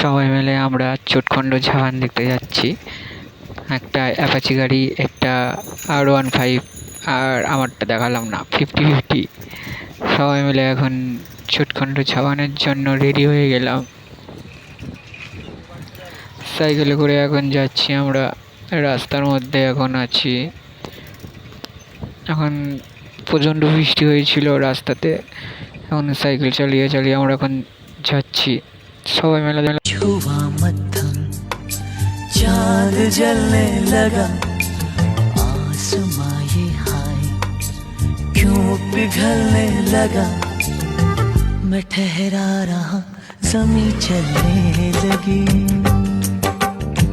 সবাই মিলে আমরা চোটখণ্ড ঝাবান দেখতে যাচ্ছি। একটা অ্যাপাচি গাড়ি, একটা আর ওয়ান ফাইভ, আর আমারটা দেখালাম না, ফিফটি ফিফটি। সবাই মিলে এখন চুটখণ্ড ছাবানের জন্য রেডি হয়ে গেলাম। সাইকেলে করে এখন যাচ্ছি আমরা, রাস্তার মধ্যে এখন আছি। এখন প্রচণ্ড বৃষ্টি হয়েছিল রাস্তাতে, এখন সাইকেল চালিয়ে চালিয়ে আমরা এখন যাচ্ছি। সবাই মেলা चांद जलने लगा आसमां ये हाय क्यों पिघलने लगा मैं ठहरा रहा जमी चलने लगी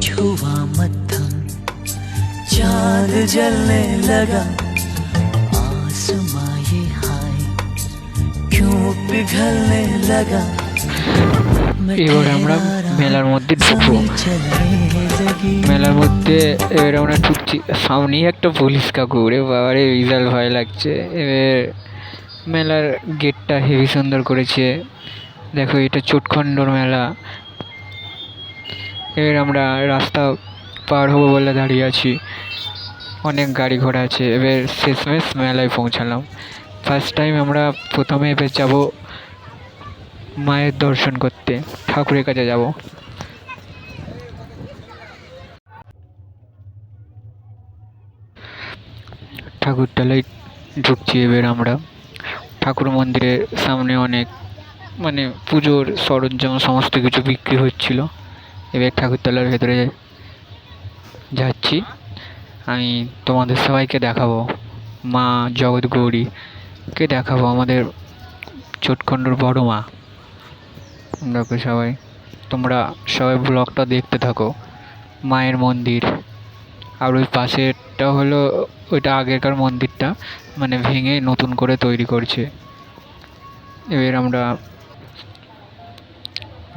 छुआ मत्थम चांद जलने लगा आसमां ये हाय क्यों पिघलने लगा मैं এবার আমরা ठहरा रहा মেলার মধ্যে ঢুকবো जमी चलने लगी মেলার মধ্যে এবার আমরা ঢুকছি। সামনেই একটা পুলিশ কাকু রে বাবারে, বিশাল ভয় লাগছে। এবার মেলার গেটটা হেভি সুন্দর করেছে। দেখো, এটা চোটখণ্ডর মেলা। এবার আমরা রাস্তা পার হব বলে দাঁড়িয়ে আছি। অনেক গাড়ি ঘোড়া আছে। এবার শেষমেশ মেলায় পৌঁছালাম। ফার্স্ট টাইম আমরা প্রথমে এবার যাব মায়ের দর্শন করতে। ঠাকুরের কাছে যাব। ঠাকুরতলায় ঢুকছি এবার আমরা। ঠাকুর মন্দিরের সামনে অনেক মানে পুজোর সরঞ্জাম সমস্ত কিছু বিক্রি হচ্ছিল। এবার ঠাকুরতলার ভেতরে যাচ্ছি। আমি তোমাদের সবাইকে দেখাবো। মা জগৎ গৌরীকে দেখাবো? আমাদের চোটখণ্ডর বড় মা। দেখো সবাই, তোমরা সবাই ব্লগটা দেখতে থাকো। মায়ের মন্দির। আর ওই পাশেরটা হলো ওইটা আগেকার মন্দিরটা মানে ভেঙে নতুন করে তৈরি করছে। এবার আমরা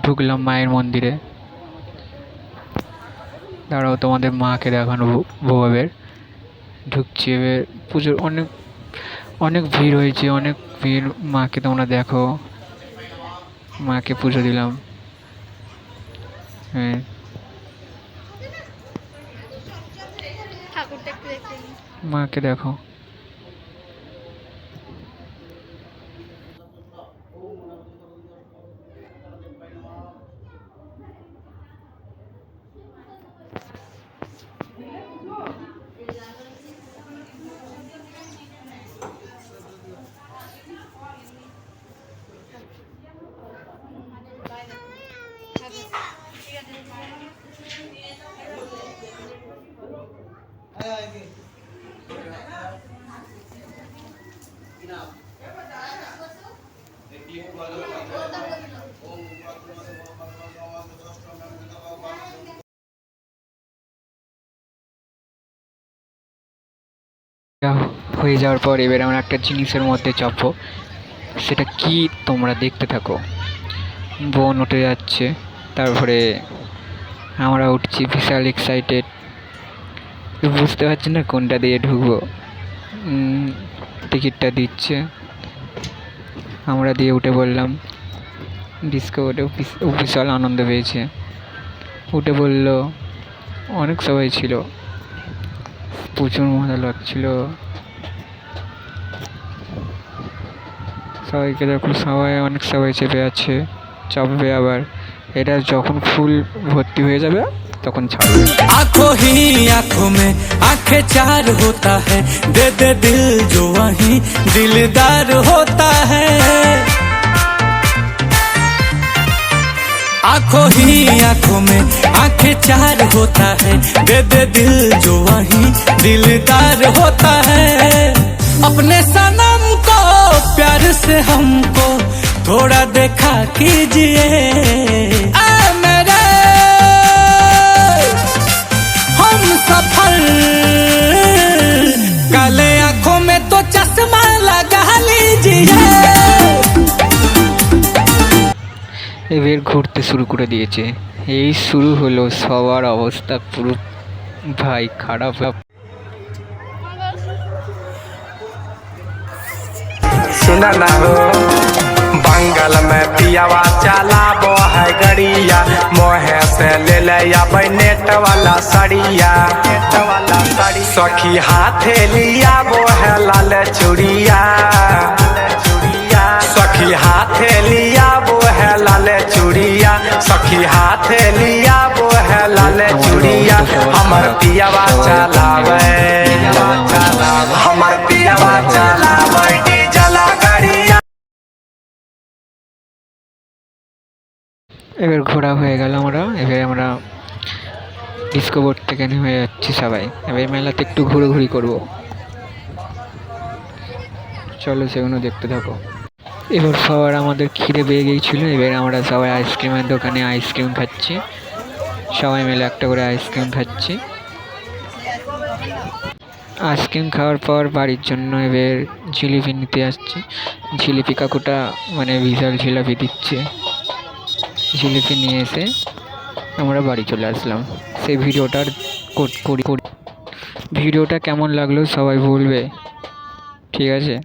ঢুকলাম মায়ের মন্দিরে। দাঁড়াও, তোমাদের মাকে দেখানো বউয়ের ঢুকছি এবার পুজোর অনেক অনেক ভিড় হয়েছে, অনেক ভিড়। মাকে তোমরা দেখো। মাকে পুজো দিলাম। হ্যাঁ। ঠাকুরটা একটু দেখে মাকে দেখো। হয়ে যাওয়ার পর এবার আমরা একটা জিনিসের মধ্যে চাপবো। সেটা কি তোমরা দেখতে থাকো। বোন উঠে যাচ্ছে, তারপরে আমরা উঠছি বিশাল এক্সাইটেড বুঝতে পারছি না কোনটা দিয়ে ঢুকবো। টিকিটটা দিচ্ছে। আমরা দিয়ে উঠে বললাম, ডিস্কো উঠে বিশ- বিশাল আনন্দ পেয়েছে। উঠে বলল, অনেক সবাই ছিল। প্রচুর মজা লাগছিল। সবাইকে দেখো, সবাই, অনেক সবাই চেপে আছে। চাপবে আবার। এটা যখন ফুল ভর্তি হয়ে যাবে তখন ছাড়বে आंखों ही आंखों में आंखें चार होता है दे दे दिल जो वही दिलदार होता है आंखों ही आंखों में आंखें चार होता है दे दे दिल जो वही दिलदार होता है अपने सनम को प्यार से हमको थोड़ा देखा कीजिए এবার ঘুরতে শুরু করে দিয়েছে। এই শুরু হলো সবার অবস্থা পুরো ভাই খারাপ শোনা না जंगल में पियावा चलाबो है गड़िया। मोहे से ले ले अबै नेट वाला सड़िया। नेट वाला सड़ी सखी हाथे लिया वो है लाल चूड़िया। सखी हाथे लिया वो है लाल चूड़िया। सखी हाथे लिया वो है लाल चूड़िया। हमर पियावा चलावे हमर এবার ঘোরা হয়ে গেল আমরা, এবার আমরা ডিসকোবোর্ড থেকে নেমে যাচ্ছি সবাই। এবার মেলাতে একটু ঘুরোঘুরি করব। চলো সেগুলো দেখতে থাকো। এবার সবার আমাদের খিদে পেয়ে গিয়েছিল, এবার আমরা সবাই আইসক্রিমের দোকানে আইসক্রিম খাচ্ছি। সবাই মিলে একটা করে আইসক্রিম খাচ্ছি। আইসক্রিম খাওয়ার পর বাড়ির জন্য এবার জিলিপি নিতে আসছি। জিলিপি কাকুটা মানে বিশাল জিলাপি দিচ্ছে। জিলিপি নিয়ে এসে আমরা বাড়ি চলে আসলাম। সেই ভিডিওটার করি করি। ভিডিওটা কেমন লাগল সবাই বলবে। ঠিক আছে?